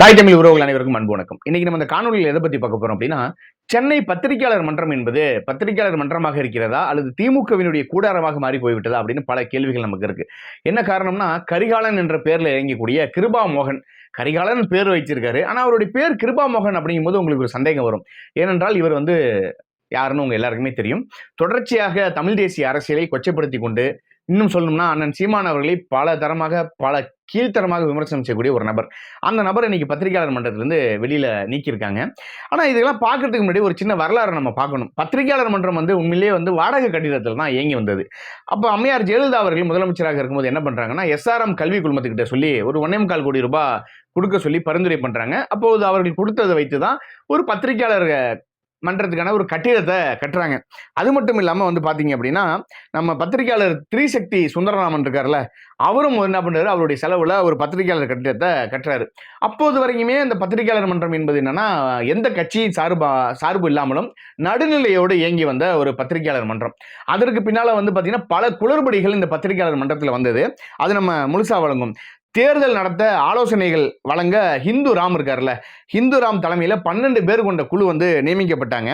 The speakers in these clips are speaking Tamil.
தாய் தமிழ் உறவுகள் அனைவருக்கும் அன்பு வணக்கம். இன்னைக்கு நம்ம இந்த காணொலியில் எதை பத்தி பார்க்க போறோம் அப்படின்னா சென்னை பத்திரிகையாளர் மன்றம் என்பது பத்திரிகையாளர் மன்றமாக இருக்கிறதா அல்லது திமுகவினுடைய கூடாரமாக மாறி போய்விட்டதா அப்படின்னு பல கேள்விகள் நமக்கு இருக்கு. என்ன காரணம்னா கரிகாலன் என்ற பேர்ல இறங்கக்கூடிய கிருபா மோகன் கரிகாலன் பேர் வச்சிருக்காரு ஆனா அவருடைய பேர் கிருபா மோகன் அப்படிங்கும்போது உங்களுக்கு ஒரு சந்தேகம் வரும். ஏனென்றால் இவர் வந்து யாருன்னு உங்க எல்லாருக்குமே தெரியும். தொடர்ச்சியாக தமிழ் தேசிய அரசியலை கொச்சைப்படுத்தி கொண்டு இன்னும் சொல்லணும்னா அண்ணன் சீமான் அவர்களை பல தரமாக பல கீழ்த்தரமாக விமர்சனம் செய்யக்கூடிய ஒரு நபர். அந்த நபர் இன்னைக்கு பத்திரிகையாளர் மன்றத்திலிருந்து வெளியில் நீக்கியிருக்காங்க. ஆனால் இதெல்லாம் பார்க்கறதுக்கு முன்னாடி ஒரு சின்ன வரலாறு நம்ம பார்க்கணும். பத்திரிகையாளர் மன்றம் வந்து உண்மையிலேயே வந்து வாடகை கட்டிடத்தில் தான் இயங்கி வந்தது. அப்போ அம்மையார் ஜெயலலிதா அவர்கள் முதலமைச்சராக இருக்கும்போது என்ன பண்ணுறாங்கன்னா எஸ்ஆர்எம் கல்வி குழுமத்துக்கிட்ட சொல்லி ஒரு ஒன்னே முக்கால் கோடி ரூபாய் கொடுக்க சொல்லி பரிந்துரை பண்ணுறாங்க அப்போது அவர்கள் கொடுத்ததை வைத்து தான் ஒரு பத்திரிகையாளர் மன்றத்துக்கான ஒரு கட்டிடத்தை கட்டுறாங்க. அது மட்டும் இல்லாமல் வந்து பார்த்தீங்க அப்படின்னா நம்ம பத்திரிகையாளர் திரிசக்தி சுந்தரராமன் இருக்கார்ல அவரும் என்ன பண்ணுறாரு அவருடைய செலவில் ஒரு பத்திரிகையாளர் கட்டிடத்தை கட்டுறாரு. அப்போது வரைக்குமே இந்த பத்திரிகையாளர் மன்றம் என்பது என்னன்னா எந்த கட்சியின் சார்பா சார்பு இல்லாமலும் நடுநிலையோடு இயங்கி வந்த ஒரு பத்திரிகையாளர் மன்றம். அதற்கு பின்னால் வந்து பார்த்தீங்கன்னா பல குளறுபடிகள் இந்த பத்திரிகையாளர் மன்றத்தில் வந்தது. அது நம்ம முழுசாக வழங்கும். தேர்தல் நடத்த ஆலோசனைகள் வழங்க ஹிந்து ராம் இருக்கார்ல ஹிந்து ராம் தலைமையில் பன்னெண்டு பேர் கொண்ட குழு வந்து நியமிக்கப்பட்டாங்க.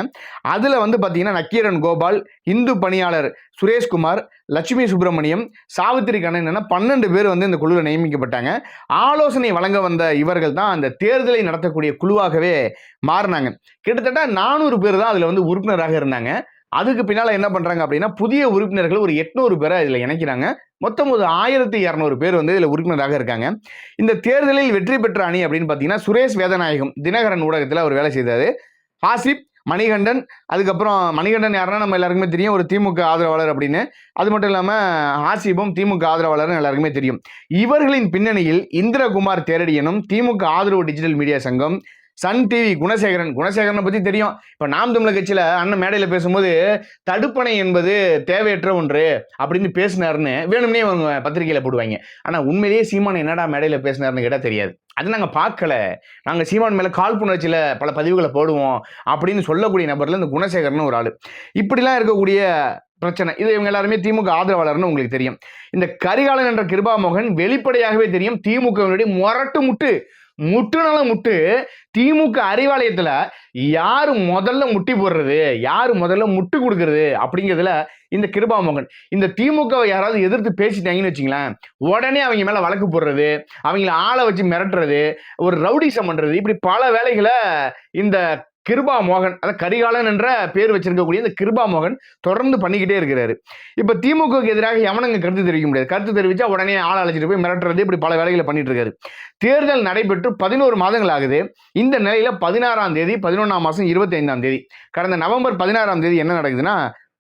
அதில் வந்து பார்த்தீங்கன்னா நக்கீரன் கோபால் இந்து பணியாளர் சுரேஷ்குமார் லட்சுமி சுப்பிரமணியம் சாவித்திரி கண்ணன் பன்னெண்டு பேர் வந்து இந்த குழுவில் நியமிக்கப்பட்டாங்க. ஆலோசனை வழங்க வந்த இவர்கள் தான் அந்த தேர்தலை நடத்தக்கூடிய குழுவாகவே மாறினாங்க. கிட்டத்தட்ட நானூறு பேர் தான் அதில் வந்து உறுப்பினராக இருந்தாங்க. அதுக்கு பின்னால் என்ன பண்ணுறாங்க அப்படின்னா புதிய உறுப்பினர்கள் ஒரு எட்நூறு பேரை இதில் இணைக்கிறாங்க. மொத்தம் ஒரு ஆயிரத்தி இரநூறு பேர் வந்து இதில் உறுப்பினராக இருக்காங்க. இந்த தேர்தலில் வெற்றி பெற்ற அணி அப்படின்னு பார்த்தீங்கன்னா சுரேஷ் வேதநாயகம் தினகரன் ஊடகத்தில் அவர் வேலை செய்தார். ஆசிப் மணிகண்டன் அதுக்கப்புறம் மணிகண்டன் யாருன்னா நம்ம எல்லாருக்குமே தெரியும் ஒரு திமுக ஆதரவாளர் அப்படின்னு. அது மட்டும் இல்லாமல் ஆசிபும் திமுக ஆதரவாளர்னு எல்லாருக்குமே தெரியும். இவர்களின் பின்னணியில் இந்திரகுமார் தேரடியனும் திமுக ஆதரவு டிஜிட்டல் மீடியா சங்கம் சன் டிவி குணசேகரன். குணசேகரனை பற்றி தெரியும். இப்போ நாம் தமிழர் கட்சியில் அண்ணன் மேடையில் பேசும்போது தடுப்பணை என்பது தேவையற்ற ஒன்று அப்படின்னு பேசினாருன்னு வேணும்னே அவங்க பத்திரிகையில் போடுவாங்க. ஆனால் உண்மையிலேயே சீமான் என்னடா மேடையில் பேசினாருன்னு கேட்டால் தெரியாது. அது நாங்கள் பார்க்கல. நாங்கள் சீமான் மேலே காழ்ப்புணர்ச்சியில் பல பதிவுகளை போடுவோம் அப்படின்னு சொல்லக்கூடிய நபரில் இந்த குணசேகரன் ஒரு ஆள். இப்படிலாம் இருக்கக்கூடிய பிரச்சனை. இது இவங்க எல்லாருமே திமுக ஆதரவாளர்னு உங்களுக்கு தெரியும். இந்த கரிகாலன் என்ற கிருபா மோகன் வெளிப்படையாகவே தெரியும். திமுகவினுடைய முரட்டு முட்டு முட்டுனால முட்டு திமுக அறிவாலயத்துல யார் முதல்ல முட்டி போடுறது யார் முதல்ல முட்டு கொடுக்கறது அப்படிங்கிறதுல இந்த கிருபாமோகன். இந்த திமுகவை யாராவது எதிர்த்து பேசிட்டாங்கன்னு வச்சுங்களேன் உடனே அவங்க மேல வழக்கு போடுறது அவங்கள ஆளை வச்சு மிரட்டுறது ஒரு ரவுடிசம் பண்றது இப்படி பல வேலைகளை இந்த கிருபா மோகன் அதாவது கரிகாலன் என்ற பேர் வச்சிருக்கக்கூடிய இந்த கிருபா மோகன் தொடர்ந்து பண்ணிக்கிட்டே இருக்கிறாரு. இப்ப திமுகவுக்கு எதிராக எவனங்க கருத்து தெரிவிக்க முடியாது. கருத்து தெரிவிச்சா உடனே ஆள் அழைச்சிட்டு போய் மிரட்டுறது இப்படி பல வேலைகளை பண்ணிட்டு இருக்காரு. தேர்தல் நடைபெற்று பதினோரு மாதங்கள் ஆகுது. இந்த நிலையில பதினாறாம் தேதி பதினொன்றாம் மாதம் இருபத்தி ஐந்தாம் தேதி. கடந்த நவம்பர் பதினாறாம் தேதி என்ன நடக்குதுன்னா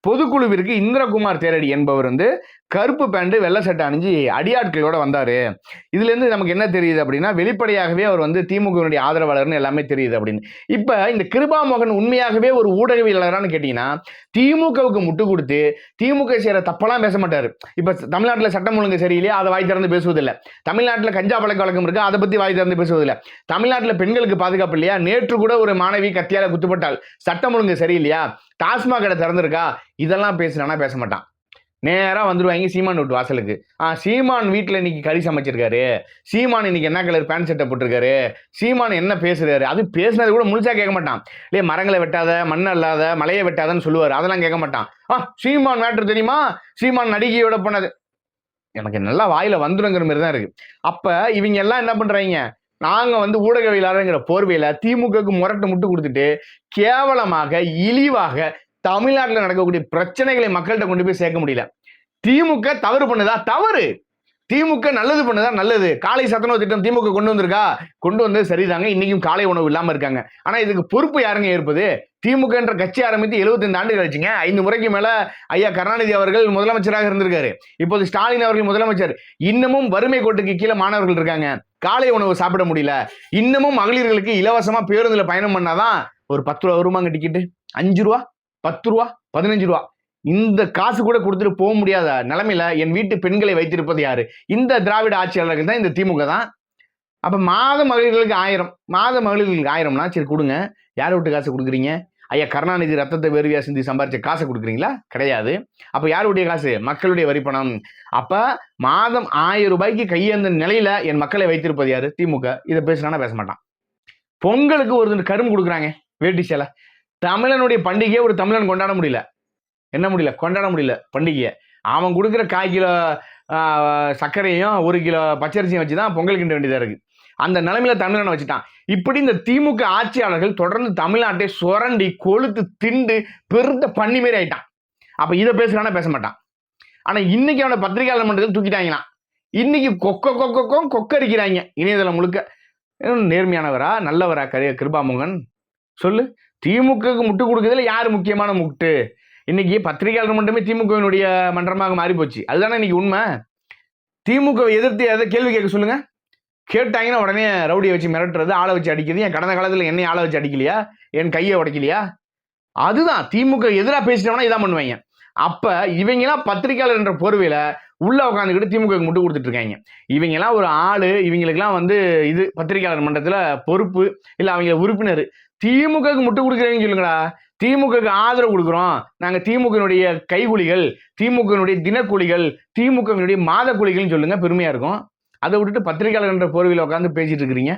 பொதுக்குழுவிற்கு இந்திரகுமார் தேரடி என்பவர் வந்து கருப்பு பேண்ட் வெள்ளை சட்டை அணிஞ்சு அடியாட்களோட வந்தாரு. இதுல இருந்து நமக்கு என்ன தெரியுது அப்படின்னா வெளிப்படையாகவே அவர் வந்து திமுகவினுடைய ஆதரவாளர்னு எல்லாமே தெரியுது அப்படின்னு. இப்ப இந்த கிருபாமோகன் உண்மையாகவே ஒரு ஊடகவியலாளரான்னு கேட்டீங்கன்னா திமுகவுக்கு முட்டு கொடுத்து திமுக செய்யற தப்பெல்லாம் பேச மாட்டாரு. இப்ப தமிழ்நாட்டில் சட்டம் ஒழுங்கு சரியில்லையா? அதை வாய் திறந்து பேசுவதில்லை. தமிழ்நாட்டில் கஞ்சா பழக்க வழக்கம் இருக்கு? அதை பத்தி வாய் திறந்து பேசுவதில்லை. தமிழ்நாட்டில் பெண்களுக்கு பாதுகாப்பு இல்லையா? நேற்று கூட ஒரு மாணவி கத்தியால குத்துப்பட்டால் சட்டம் ஒழுங்கு சரியில்லையா? டாஸ்மாக் கடை திறந்திருக்கா? இதெல்லாம் பேசுனானா பேச மாட்டான். நேராக வந்துடுவாங்க சீமான் வீட்டு வாசலுக்கு. ஆ சீமான் வீட்டில் இன்னைக்கு கறி சமைச்சிருக்காரு. சீமான் இன்னைக்கு என்ன கலர் பேண்ட் சட்டை போட்டிருக்காரு? சீமான் என்ன பேசுறாரு? அது பேசுனது கூட முழுசா கேட்க மாட்டான். இல்லையே மரங்களை வெட்டாத மண் அல்லாத மலையை வெட்டாதன்னு சொல்லுவார். அதெல்லாம் கேட்க மாட்டான். ஆ சீமான் மேட்ரு தெரியுமா? சீமான் நடிகையோட போனது. எனக்கு நல்லா வாயில வந்துடுங்கிற மாதிரி தான் இருக்கு. அப்ப இவங்க எல்லாம் என்ன பண்றாங்க? நாங்கள் வந்து ஊடகவியலாளருங்கிற போர்வையில் திமுகவுக்கு முரட்டு முட்டு கொடுத்துட்டு கேவலமாக இழிவாக தமிழ்நாட்டில் நடக்கக்கூடிய பிரச்சனைகளை மக்கள்கிட்ட கொண்டு போய் சேர்க்க முடியல. திமுக தவறு பண்ணுதா? தவறு. திமுக நல்லது பண்ணுதா? நல்லது. காலை சத்துணவு திட்டம் திமுக கொண்டு வந்திருக்கா? கொண்டு வந்தது சரிதாங்க. இன்னைக்கும் காலை உணவு இல்லாம இருக்காங்க. ஆனா இதுக்கு பொறுப்பு யாருங்க ஏற்பது? திமுக என்ற கட்சி ஆரம்பித்து 75 ஆண்டு கழிச்சுங்க ஐந்து முறைக்கு மேல ஐயா கருணாநிதி அவர்கள் முதலமைச்சராக இருந்திருக்காரு. இப்போது ஸ்டாலின் அவர்கள் முதலமைச்சர். இன்னமும் வறுமை கோட்டுக்கு கீழே மாணவர்கள் இருக்காங்க. காலை உணவு சாப்பிட முடியல. இன்னமும் மகளிர்களுக்கு இலவசமா பேருந்துல பயணம் பண்ணாதான் ஒரு பத்து ரூபா வருமாங்க டிக்கெட்டு அஞ்சு ரூபா? பத்து ரூபா பதினஞ்சு ரூபா. இந்த காசு கூட கொடுத்துட்டு போக முடியாத நிலைமையில என் வீட்டு பெண்களை வைத்திருப்பது யாரு? இந்த திராவிட ஆட்சியாளர்கள் தான் இந்த திமுக தான். அப்ப மாத மகளிர்களுக்கு ஆயிரம் மாத மகளிர்களுக்கு ஆயிரம்னா சரி கொடுங்க. யார் விட்டு காசு கொடுக்குறீங்க? ஐயா கருணாநிதி ரத்தத்தை வேறுவியா சிந்தி சம்பாரிச்ச காசை கொடுக்குறீங்களா? கிடையாது. அப்ப யாருடைய காசு? மக்களுடைய வரிப்பணம் அப்ப மாதம் ஆயிரம் ரூபாய்க்கு கையேந்த நிலையில என் மக்களை வைத்திருப்பது யாரு? திமுக. இதை பேசுறானா பேச மாட்டான். பொங்கலுக்கு ஒரு கரும்பு கொடுக்குறாங்க வேட்டி சேலை. தமிழனுடைய பண்டிகையை ஒரு தமிழன் கொண்டாட முடியல. என்ன முடியல? கொண்டாட முடியல பண்டிகையை. அவன் கொடுக்குற காய் கிலோ சர்க்கரையும் ஒரு கிலோ பச்சரிசியும் வச்சு தான் பொங்கல் கிண்ட வேண்டியதாக இருக்குது அந்த நிலைமையில தமிழனை வச்சுட்டான். இப்படி இந்த திமுக ஆட்சியாளர்கள் தொடர்ந்து தமிழ்நாட்டை சுரண்டி கொளுத்து திண்டு பெருத்த பண்ணி மாரி ஆயிட்டான். அப்போ இதை பேசுகிறானா பேச மாட்டான். ஆனால் இன்னைக்கு அவனை பத்திரிகையாளர் மன்றத்தில் தூக்கிட்டாங்களாம். இன்னைக்கு கொக்க கொக்கக்கும் கொக்கரிக்கிறாங்க இணையதளம் முழுக்க. நேர்மையானவரா நல்லவரா கரிய கிருபாமுகன் சொல்லு. திமுகவுக்கு முட்டு கொடுக்கறதுல யார் முக்கியமான முட்டு? இன்னைக்கு பத்திரிகையாளர் மட்டுமே திமுகவினுடைய மன்றமாக மாறி போச்சு. அதுதானே இன்னைக்கு உண்மை? திமுகவை எதிர்த்து எதை கேள்வி கேட்க சொல்லுங்க? கேட்டாங்கன்னா உடனே ரவுடியை வச்சு மிரட்டுறது ஆளை வச்சு அடிக்கிறது. என் கடந்த காலத்தில் என்னை ஆளை வச்சு அடிக்கலையா? என் கையை உடைக்கலையா? அதுதான். திமுக எதிராக பேசினவனா இதான் பண்ணுவாங்க. அப்ப இவங்கெல்லாம் பத்திரிகையாளர் என்ற போர்வையில உள்ள உட்காந்துக்கிட்டு திமுக முட்டு கொடுத்துட்டு இருக்காங்க. இவங்கெல்லாம் ஒரு ஆளு இவங்களுக்கெல்லாம் வந்து இது பத்திரிகையாளர் மன்றத்துல பொறுப்பு இல்ல அவங்க உறுப்பினர். திமுகவுக்கு முட்டு கொடுக்குறீங்கன்னு சொல்லுங்கடா. திமுகவுக்கு ஆதரவு கொடுக்குறோம். நாங்க திமுகவினுடைய கைகூலிகள் திமுகவினுடைய தினக்கூலிகள் திமுகவினுடைய மாத கூலிகள்னு சொல்லுங்க பெருமையா இருக்கும். அதை விட்டுட்டு பத்திரிகையாளர் என்ற போர்வையில் உட்காந்து பேசிட்டு இருக்கிறீங்க.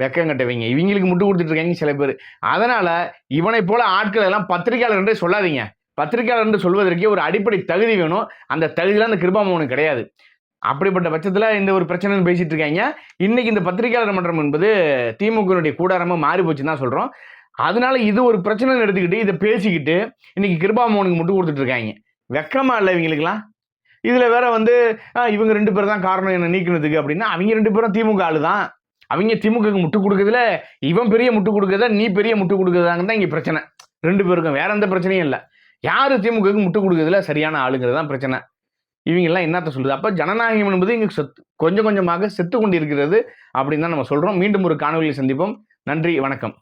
வெக்கம் கட்டவங்க. இவங்களுக்கு முட்டு கொடுத்துட்டு இருக்காங்க சில பேர். அதனால இவனை போல ஆட்கள் எல்லாம் பத்திரிகையாளர் என்றே சொல்லாதீங்க. பத்திரிகையாளர் என்று சொல்வதற்கே ஒரு அடிப்படை தகுதி வேணும். அந்த தகுதியெல்லாம் அந்த கிருபாமோகனுக்கு கிடையாது. அப்படிப்பட்ட பட்சத்தில் இந்த ஒரு பிரச்சனைன்னு பேசிட்டு இருக்காங்க. இன்னைக்கு இந்த பத்திரிகையாளர் மன்றம் என்பது திமுகனுடைய கூடாரமாக மாறி போச்சுன்னு தான் சொல்கிறோம் அதனால இது ஒரு பிரச்சனைன்னு எடுத்துக்கிட்டு இதை பேசிக்கிட்டு இன்னைக்கு கிருபாமோனுக்கு முட்டு கொடுத்துட்டு இருக்காங்க. வெக்கமா இல்லை இவங்களுக்குலாம் இதில் வேற வந்து இவங்க ரெண்டு பேர் தான் காரணம் என்ன நீக்கினதுக்கு அப்படின்னா அவங்க ரெண்டு பேரும் திமுக ஆளு தான் அவங்க திமுகவுக்கு முட்டு கொடுக்குறதுல இவன் பெரிய முட்டு கொடுக்குறதா நீ பெரிய முட்டு கொடுக்குறதாங்க தான் இங்கே பிரச்சனை. ரெண்டு பேருக்கும் வேற எந்த பிரச்சனையும் இல்லை. யார் திமுகவுக்கு முட்டு கொடுக்குறதுல சரியான ஆளுங்கிறது தான் பிரச்சனை. இவங்கெல்லாம் என்னத்த சொல்லுது அப்போ ஜனநாயகம் என்பது இங்கு செத்து கொஞ்சம் கொஞ்சமாக செத்து கொண்டிருக்கிறது அப்படின்னு தான் நம்ம சொல்கிறோம் மீண்டும் ஒரு காணொலியில் சந்திப்போம். நன்றி வணக்கம்.